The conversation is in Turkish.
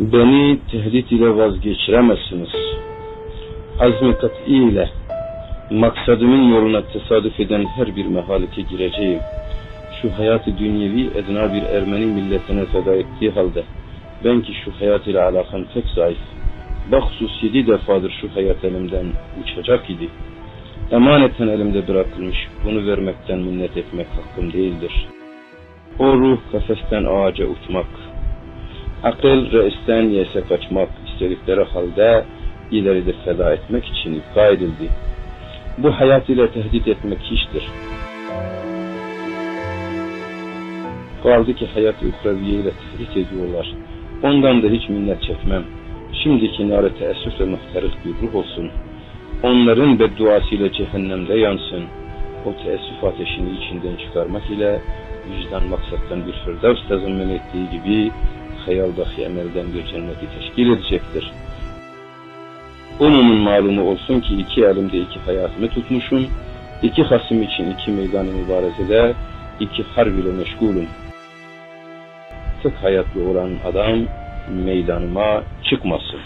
Beni tehdit ile vazgeçiremezsiniz. Azmi kat'i ile maksadımın yoluna tesadüf eden her bir mehalete gireceğim. Şu hayatı dünyevi edna bir Ermeni milletine feda ettiği halde ben ki şu hayat ile alakam pek zayıf. Baksus yedi defadır şu hayat elimden uçacak idi. Emaneten elimde bırakılmış, bunu vermekten minnet etmek hakkım değildir. O ruh kafesten ağaca uçmak, akıl reisten yese kaçmak istedikleri halde ileride feda etmek için ifka edildi. Bu hayat ile tehdit etmek hiçtir. Kaldı ki hayat uhreviye ile tehdit ediyorlar. Ondan da hiç minnet çekmem. Şimdiki nare teessüfle muhterif bir ruh olsun. Onların bedduasıyla cehennemde yansın. O teessüf ateşini içinden çıkarmak ile vicdan maksattan bir firdevs tazımmen ettiği gibi hayaldaki emelden cenneti teşkil edecektir. Umumun malumu olsun ki iki elimde iki hayatımı tutmuşum, iki hasım için iki meydan-ı mübarezede, iki harb ile meşgulüm. Tek hayatlı olan adam meydanıma çıkmasın.